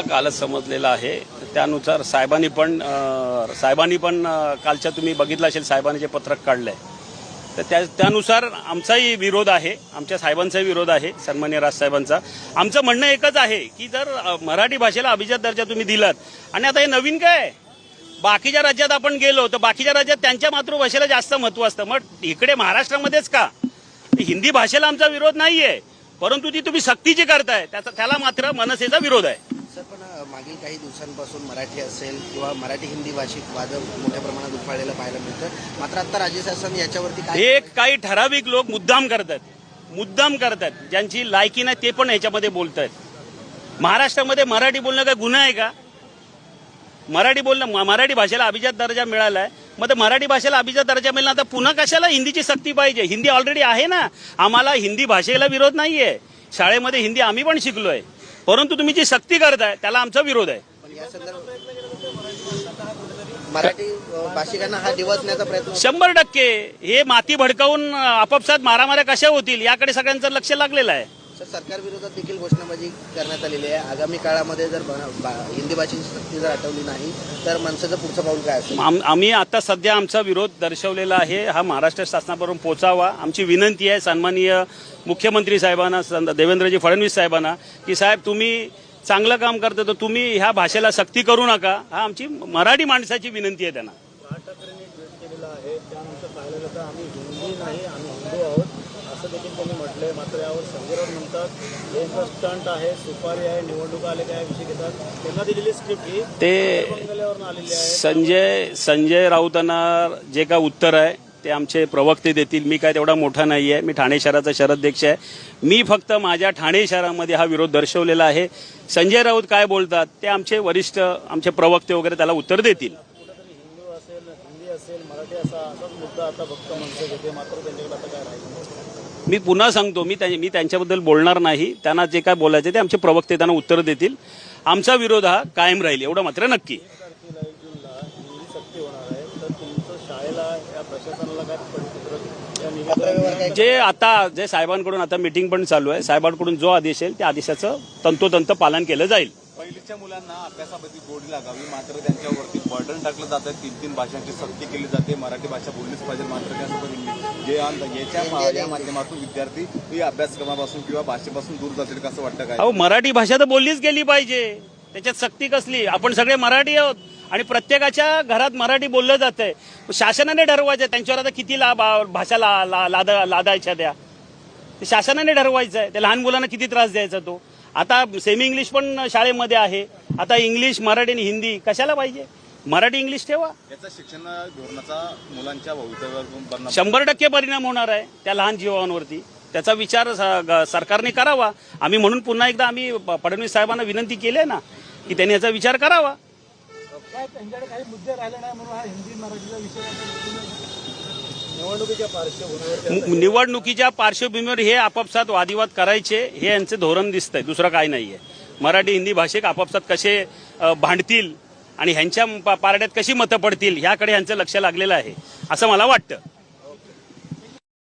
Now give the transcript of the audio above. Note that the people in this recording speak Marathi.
कालच समजलेलं आहे. त्यानुसार साहेबांनी पण साहेबांनी पण कालच्या तुम्ही बघितलं असेल साहेबांनी जे पत्रक काढलंय. तर त्या त्यानुसार आमचाही विरोध आहे. आमच्या साहेबांचाही विरोध आहे सन्मान्य राजसाहेबांचा आमचं म्हणणं एकच आहे की जर मराठी भाषेला अभिजात दर्जा तुम्ही दिलात आणि आता हे नवीन काय? आहे? बाकीच्या राज्यात आपण गेलो तर बाकीच्या राज्यात त्यांच्या मातृभाषेला जास्त महत्त्व असतं. मग इकडे महाराष्ट्रामध्येच का? हिंदी भाषेला आमचा विरोध नाहीये. परंतु ती तुम्ही सक्तीची करताय. त्याचा त्याला मात्र मनसेचा विरोध आहे. सर पण मागील काही दिवसांपासून मराठी असेल किंवा मराठी हिंदी भाषिक वाद मोठ्या प्रमाणात उफाळलेलं पाहायला मिळतं. मात्र आता राज्य शासन याच्यावरती काय काही ठराविक लोक मुद्दाम करतात. मुद्दाम करतात. ज्यांची लायकी नाही ते पण ह्याच्यामध्ये बोलत आहेत महाराष्ट्रामध्ये मराठी बोलणं काय गुन्हा आहे का? मराठी बोलणं मराठी भाषेला अभिजात दर्जा मिळाला आहे मग तर मराठी भाषेला अभिजात दर्जा मिळाला तर पुन्हा कशाला हिंदीची सक्ती पाहिजे? हिंदी ऑलरेडी आहे ना. आम्हाला हिंदी भाषेला विरोध नाही आहे शाळेमध्ये हिंदी आम्ही पण शिकलो आहे परंतु तुम्ही जी सक्ती करताय त्याला आमचा विरोध आहे. मराठी भाषिकांना हा दिवसण्याचा प्रयत्न शंभर टक्के हे माती भडकावून आपापसात मारामाऱ्या कशा होतील याकडे सगळ्यांचं लक्ष लागलेलं आहे. तर सरकार विरोधात देखील घोषणाबाजी करण्यात आलेली आहे. आगामी काळामध्ये जर ब- बा- हिंदी भाषेची सक्ती जर हटवली नाही तर मनसेचं पुढचं पाऊल काय असेल? आम- आम्ही आता सध्या आमचा विरोध दर्शवलेला आहे. हा महाराष्ट्र शासनापर्यंत पोचावा. आमची विनंती आहे सन्माननीय मुख्यमंत्री साहेबांना सं- देवेंद्रजी फडणवीस साहेबांना की साहेब तुम्ही चांगलं काम करता तर तुम्ही ह्या भाषेला सक्ती करू नका. हा आमची मराठी माणसाची विनंती आहे त्यांना. केलेलं आहे. त्यानंतर पाहिलं जातं आम्ही हिंदी नाही आम्ही हिंदू आहोत. असं देखील त्यांनी म्हटलंय. मात्र यावर संजय राऊत म्हणतात हे स्टंट आहे सुपारी आहे निवडणुका आले काय विषय घेतात. त्यांना दिलेली स्क्रिप्ट ही ते आलेली आहे. संजय संजय राऊतांना जे काय उत्तर आहे ते आमचे प्रवक्ते देतील. मी काय तेवढा मोठा नाही आहे मी ठाणे शहराचा शहराध्यक्ष आहे. मी फक्त माझ्या ठाणे शहरामध्ये हा विरोध दर्शवलेला आहे. संजय राऊत काय बोलतात ते आमचे वरिष्ठ आमचे प्रवक्ते वगैरे त्याला उत्तर देतील कुठेतरी हिंदू असेल हिंदी असेल मराठी असा असाच मुद्दा आता फक्त मनसे घेते मात्र त्यांच्याकडे आता काय राहील? मी पुन्हा सांगतो मी त्या- मी त्यांच्याबद्दल बोलणार नाही. त्यांना जे काय बोलायचे ते आमचे प्रवक्ते त्यांना उत्तर देतील. आमचा विरोध हा कायम राहील एवढं मात्र नक्की. जे आता जे साहेबांकडून आता मिटिंग पण चालू आहे साहेबांकडून जो आदेश येईल त्या आदेशाचं तंतोतंत पालन केलं जाईल. पहिलीच्या मुलांना अभ्यासाबद्दल गोडी लागावी मात्र त्यांच्यावरती बर्डन टाकलं जातं तीन तीन भाषांची सक्ती केली जाते. मराठी भाषा बोललीच पाहिजे मात्र त्यासोबत इंग्लिश. याच्या या माध्यमातून विद्यार्थी ही अभ्यासक्रमापासून किंवा भाषेपासून दूर जातील कसं वाटतं काय? अहो मराठी भाषा तर बोललीच गेली पाहिजे. त्याच्यात सक्ती कसली? आपण सगळे मराठी आहोत आणि प्रत्येकाच्या घरात मराठी बोललं जातंय. शासनाने ठरवायचं त्यांच्यावर आता किती ला भाषा ला, लादायच्या द्या ते शासनाने ठरवायचं आहे त्या लहान मुलांना किती त्रास द्यायचा तो? आता सेमी इंग्लिश पण शाळेमध्ये आहे. आता इंग्लिश मराठी आणि हिंदी कशाला पाहिजे? मराठी इंग्लिश ठेवा. याचा शिक्षण धोरणाचा मुलांच्या भवितव्यावर परिणाम शंभर टक्के परिणाम होणार आहे त्या लहान जीवांवरती. त्याचा विचार स- ग- सरकारने करावा. आम्ही म्हणून पुन्हा एकदा आम्ही प- फडणवीस साहेबांना विनंती केली आहे ना की त्यांनी याचा विचार करावा. काय त्यांच्याकडे काही मुद्दे राहिले नाही म्हणून हा हिंदी मराठीचा विषय निवडणुकीच्या पार्श्वभूमीवर हे आपापसात वादिवाद करायचे हे यांचं धोरण दिसतंय. दुसरं काही नाहीये. मराठी हिंदी भाषिक आपापसात कसे भांडतील आणि ह्यांच्या पारड्यात कशी मतं पडतील ह्याकडे ह्यांचं लक्ष लागलेलं आहे. असं मला वाटतं.